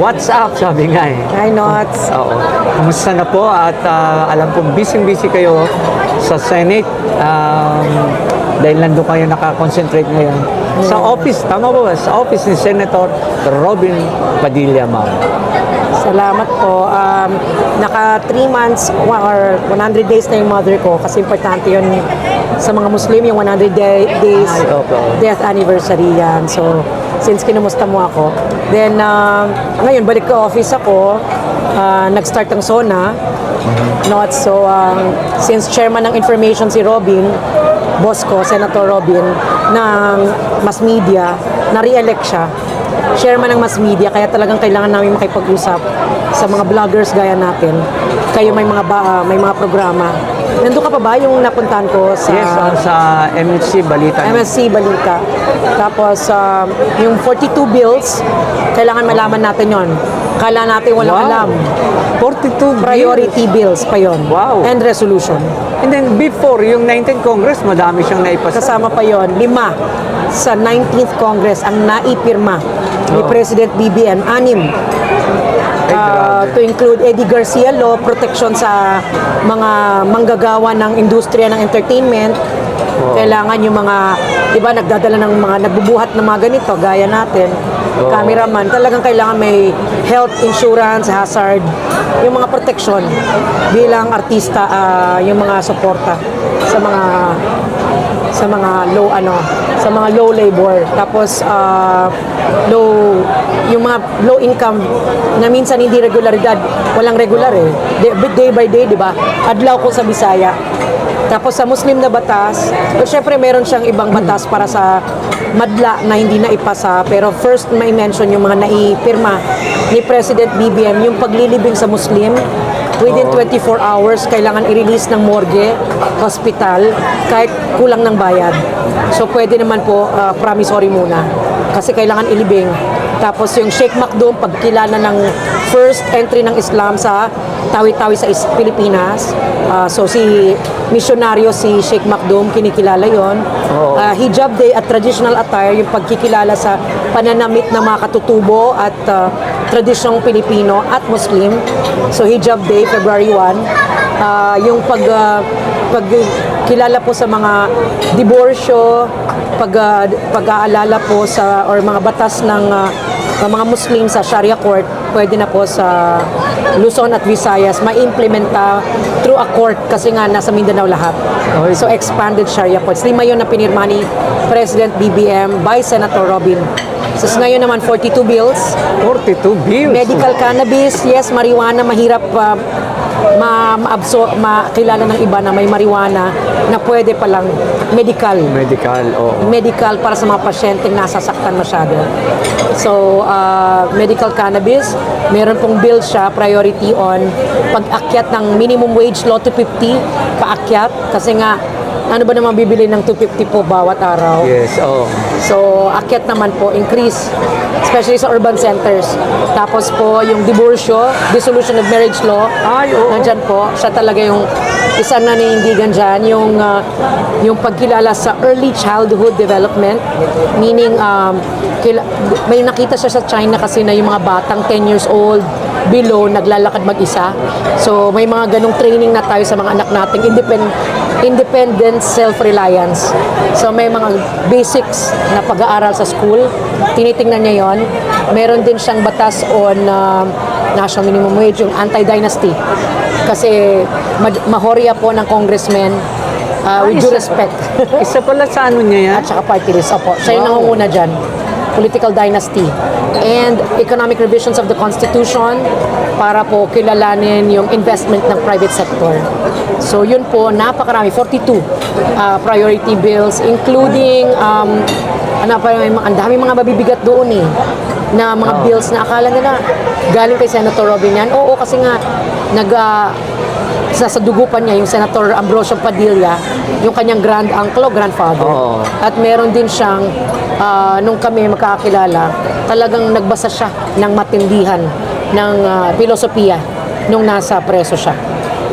what's up? Sabi nga eh. Hi, Nots. Oo. Kumusta na po? At ah, alam kong busy-busy kayo sa Senate. Um, dahil nandun kayo nakakonsentrate ngayon. Sa office, tama ba ba? Sa office ni Senator Robin Padilla, ma'am. Salamat po. Um, naka 3 months or 100 days na yung mother ko kasi importante yun sa mga Muslim yung 100 day- days Ay, opo. death anniversary yan. So, since kinumusta mo ako. Then, um, ngayon, balik ko office ako. Uh, nag-start ang SONA. Not so, um, since chairman ng information si Robin, boss ko, Senator Robin, ng mass media, na-re-elect siya. Chairman ng mass media, kaya talagang kailangan namin makipag-usap sa mga vloggers gaya natin. Kayo may mga ba, ah, may mga programa. Nandun ka pa ba yung napuntahan ko sa Yes, ah, sa MHC Balita. MSC Balita. Tapos, um, yung 42 bills, kailangan malaman natin yon. Kala natin walang Wow. alam. 42 Priority bills pa yon. Wow. And resolution. And then before, yung 19th Congress, madami siyang naipasa. Kasama pa yon. Lima sa 19th Congress ang naipirma ni Oo. President BBM. Anim. Uh, to include Eddie Garcia Law, protection sa mga manggagawa ng industriya ng entertainment. Oo. Kailangan yung mga, di ba, nagdadala ng mga, nagbubuhat ng mga ganito, gaya natin, Oo. cameraman, talagang kailangan may health insurance, hazard, yung mga protection bilang artista, ah, yung mga suporta sa mga sa mga low ano sa mga low labor. Tapos ah, low yung mga low income na minsan hindi regularidad walang regular eh. Day, day by day di ba? Adlaw ko sa Bisaya. Tapos sa Muslim na batas so, syempre meron siyang ibang batas para sa madla na hindi na ipasa pero first may mention yung mga naipirma ni President BBM yung paglilibing sa Muslim Within 24 hours, kailangan i-release ng morgue, hospital, kahit kulang ng bayad. So, pwede naman po uh, promissory muna. Kasi kailangan ilibing. Tapos yung Sheikh Makdoum, pagkilala ng first entry ng Islam sa tawi-tawi sa Pilipinas. Uh, so, si misyonaryo si Sheikh Makdoum, kinikilala yon. Uh, hijab day at traditional attire, yung pagkikilala sa pananamit ng mga katutubo at uh, tradisyong Pilipino at Muslim. So Hijab Day, February 1. Ah, yung pag, ah, pagkilala po sa mga diborsyo, pag, ah, pag-aalala po sa, or mga batas ng ng mga Muslim sa Sharia Court, pwede na po sa Luzon at Visayas, ma-implementa through a court kasi nga nasa Mindanao lahat. Okay. So expanded Sharia courts. Lima yun na pinirma ni President BBM by Senator Robin. So ngayon naman 42 bills. 42 bills. Medical cannabis, yes, marijuana, mahirap uh, ma maabso makilala ng iba na may marijuana na pwede palang medical. Medical, oo. Medical para sa mga pasyenteng nasasaktan masyado. So, uh, medical cannabis, meron pong bill siya, priority on pag-akyat ng minimum wage law to 50, paakyat. Kasi nga, ano ba naman bibili ng 250 po bawat araw? Yes, oo. So, akyat naman po, increase, especially sa urban centers. Tapos po, yung divorcio, dissolution of marriage law, Ay, oo. nandyan po, siya talaga yung isang naninindigan dyan, yung, ah, yung pagkilala sa early childhood development, meaning, um, kila- may nakita siya sa China kasi na yung mga batang 10 years old, below, naglalakad mag-isa. So, may mga ganong training na tayo sa mga anak nating independent independent self-reliance. So may mga basics na pag-aaral sa school, tinitingnan niya yon. Meron din siyang batas on uh, national minimum wage, yung anti-dynasty. Kasi ma- mahorya po ng congressman uh, with due respect. Isa pala sa ano niya yan? At saka party list. Opo, siya yung Wow. nangunguna dyan. Political dynasty. And economic revisions of the Constitution para po kilalanin yung investment ng private sector. So yun po, napakarami. 42 uh, priority bills, including um, ano pa yung ang dami mga mabibigat doon eh na mga Oo. bills na akala nila galing kay Senator Robin yan. Oo, kasi nga nag ah, sa, sa dugo pa niya yung Senator Ambrosio Padilla, yung kanyang grand uncle grandfather. Oo. At meron din siyang, ah, nung kami magkakilala, talagang nagbasa siya ng matindihan ng ah, filosofiya nung nasa preso siya.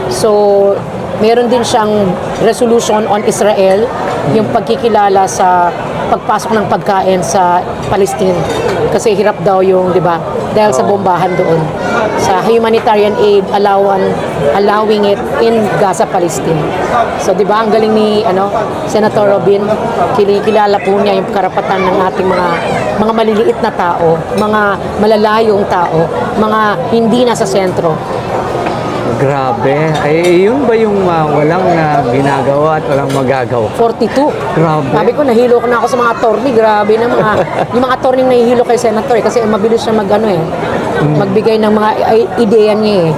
So, meron din siyang resolution on Israel, yung pagkikilala sa pagpasok ng pagkain sa Palestine. Kasi hirap daw yung, di ba, dahil sa bombahan doon. Sa humanitarian aid, allowan, allowing it in Gaza, Palestine. So, di ba, ang galing ni ano, Senator Robin, kinikilala po niya yung karapatan ng ating mga mga maliliit na tao, mga malalayong tao, mga hindi nasa sentro. Grabe. Ay, yun ba yung ah, walang na ginagawa at walang magagawa? 42. Grabe. Sabi ko, nahilo ko na ako sa mga attorney. Grabe na mga, yung mga attorney na nahihilo kay Senator eh, kasi mabilis siya mag, ano eh, magbigay ng mga ideya niya eh.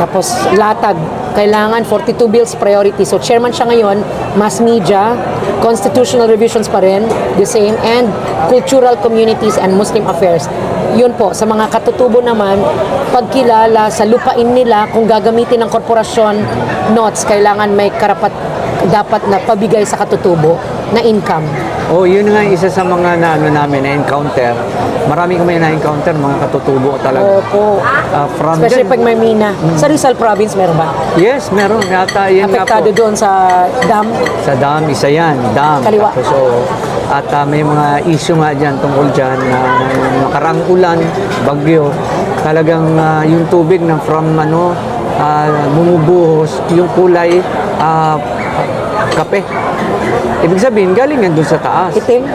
Tapos latag, kailangan 42 bills priority. So chairman siya ngayon, mass media, constitutional revisions pa rin, the same, and cultural communities and Muslim affairs. Yun po, sa mga katutubo naman, pagkilala sa lupain nila, kung gagamitin ng korporasyon, notes, kailangan may karapat dapat na pabigay sa katutubo na income. Oh, yun nga isa sa mga na, ano namin na encounter. Marami kami na encounter mga katutubo talaga. Opo. Ah, from Especially them- pag may mina. Sa Rizal Province, meron ba? Yes, meron. Yata, po. Apektado doon sa dam. Sa dam, isa yan. Dam. Kaliwa. Tapos, oo. at ah, may mga issue nga dyan tungkol dyan na uh, nakaraang ulan, bagyo. Talagang ah, yung tubig na from ano, ah, bumubuhos, yung kulay ah, kape. Ibig sabihin, galing yan dun sa taas. Itim.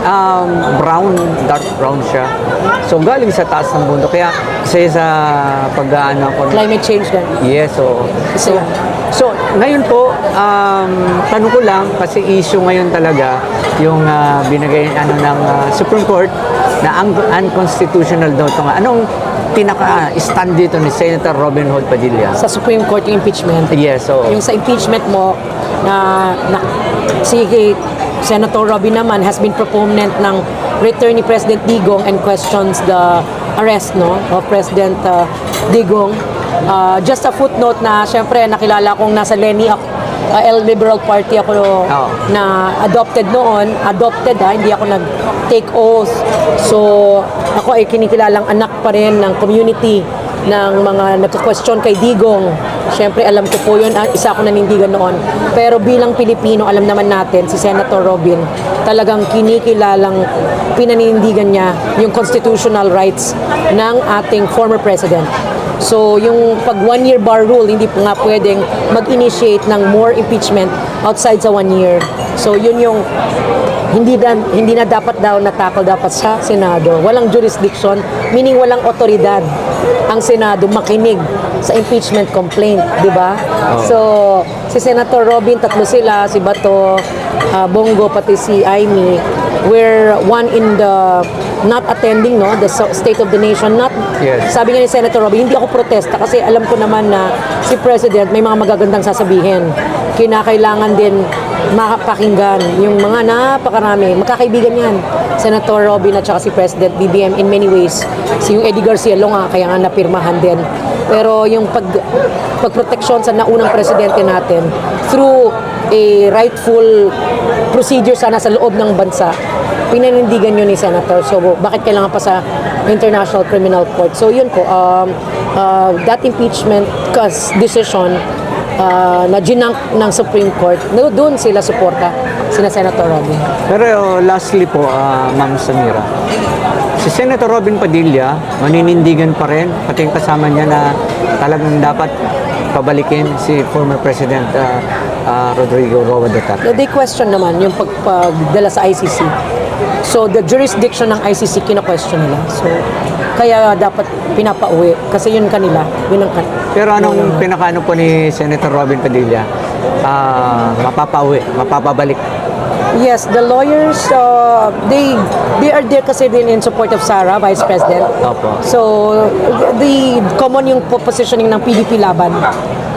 um, brown, dark brown siya. So galing sa taas ng bundok. Kaya isa yun sa pag-ano ko. Climate change din. Yes, so, Isa yan. so ngayon po, um, tanong ko lang kasi issue ngayon talaga yung ah, binigay ano ng ah, Supreme Court na un- unconstitutional daw ito nga. Anong pinaka-stand dito ni Senator Robin Hood Padilla? Sa Supreme Court yung impeachment. Yes, so Yung sa impeachment mo, na, na si Senator Robin naman has been proponent ng return ni President Digong and questions the arrest no of President uh, Digong. Uh, just a footnote na syempre nakilala kong nasa Leni ako, uh, L Liberal Party ako Oo. na adopted noon, adopted ha, hindi ako nag-take oath. So, ako ay kinikilalang anak pa rin ng community ng mga nagka-question kay Digong. Siyempre, alam ko po yun, isa ako nanindigan noon. Pero bilang Pilipino, alam naman natin, si Senator Robin, talagang kinikilalang pinanindigan niya yung constitutional rights ng ating former president. So, yung pag one-year bar rule, hindi po nga pwedeng mag-initiate ng more impeachment outside sa one year. So, yun yung hindi na, hindi na dapat daw natakol dapat sa Senado. Walang jurisdiction, meaning walang otoridad ang Senado makinig sa impeachment complaint, di ba? So, si Senator Robin, tatlo sila, si Bato, ah, Bongo, pati si Aimee, were one in the not attending no the state of the nation not Yes. sabi nga ni Senator Robin hindi ako protesta kasi alam ko naman na si President may mga magagandang sasabihin kinakailangan din makapakinggan yung mga napakarami magkakaibigan yan Senator Robin at saka si President BBM in many ways si yung Eddie Garcia Longa kaya nga napirmahan din pero yung pag pagproteksyon sa naunang presidente natin through a rightful procedure sana sa loob ng bansa pinanindigan yun ni Senator. So, bakit kailangan pa sa International Criminal Court? So, yun po. Um, uh, that impeachment decision uh, na ginank ng Supreme Court, doon sila suporta, sina Senator Robin. Pero uh, lastly po, ah, Ma'am Samira, si Senator Robin Padilla, maninindigan pa rin, pati yung kasama niya na talagang dapat pabalikin si former President ah, ah, Rodrigo Roa Duterte. They question naman yung pagpagdala sa ICC. So, the jurisdiction ng ICC, kina-question nila. So, kaya dapat pinapauwi. Kasi yun kanila. Yun ang kan- Pero anong pinakaano po ni Senator Robin Padilla? Ah, mapapauwi, mapapabalik. Yes, the lawyers, uh, they they are there kasi din in support of Sara, Vice President. Opo. So, the common yung po- positioning ng PDP laban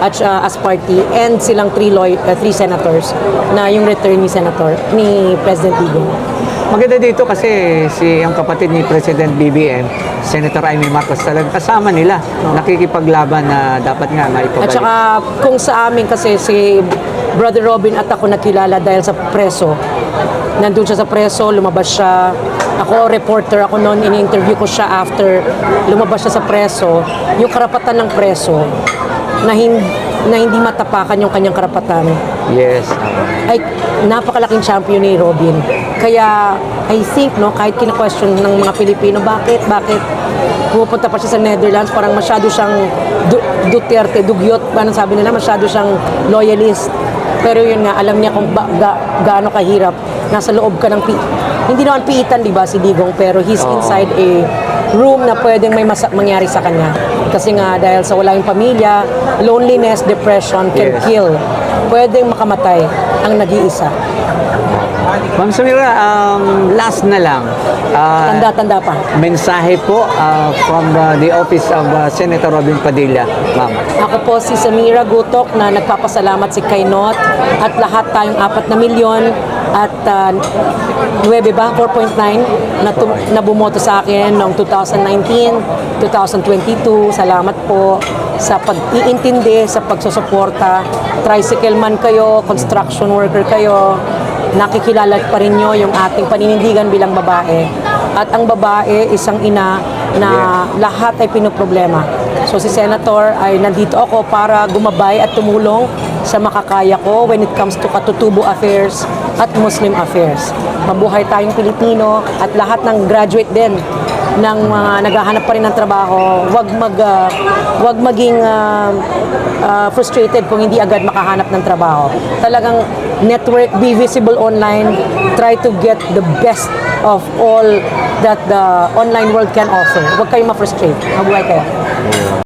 at uh, as party and silang three law, uh, three senators na yung return ni senator ni President Digong. Maganda dito kasi si ang kapatid ni President BBM, Senator Amy Marcos, talagang kasama nila. Nakikipaglaban na dapat nga At maipabalik. saka kung sa amin kasi si Brother Robin at ako nakilala dahil sa preso. Nandun siya sa preso, lumabas siya. Ako, reporter ako noon, ini-interview ko siya after lumabas siya sa preso. Yung karapatan ng preso na, hin- na hindi matapakan yung kanyang karapatan Yes. ay napakalaking champion ni Robin. Kaya I think no kahit kina-question ng mga Pilipino bakit bakit pupunta pa siya sa Netherlands parang masyado siyang du- Duterte dugyot anong sabi nila masyado siyang loyalist. Pero yun nga alam niya kung ba, ga, gaano kahirap nasa loob ka ng pi hindi naman piitan di ba si Digong pero he's Oo. inside a room na pwedeng may mangyari sa kanya. Kasi nga dahil sa wala yung pamilya, loneliness, depression can Yes. kill. Pwedeng makamatay ang nag-iisa. Ma'am Samira, um, last na lang. Ah, Tanda-tanda pa. mensahe po ah, from uh, the office of uh, Senator Robin Padilla, ma'am. Ako po si Samira Gutok na nagpapasalamat si Kainot at lahat tayong apat na milyon at uh, 9 ba? 4.9 na, tum- na bumoto sa akin noong 2019, 2022. Salamat po sa pag-iintindi, sa pagsusuporta. Tricycle man kayo, construction worker kayo, nakikilala pa rin nyo yung ating paninindigan bilang babae. At ang babae, isang ina na lahat ay pinoproblema. So si Senator ay nandito ako para gumabay at tumulong sa makakaya ko when it comes to katutubo affairs at Muslim affairs. Mabuhay tayong Pilipino at lahat ng graduate din ng mga naghahanap pa rin ng trabaho, wag mag ah, wag maging ah, ah, frustrated kung hindi agad makahanap ng trabaho. Talagang network, be visible online, try to get the best of all that the online world can offer. Huwag kayong ma-frustrate. Mabuhay kayo.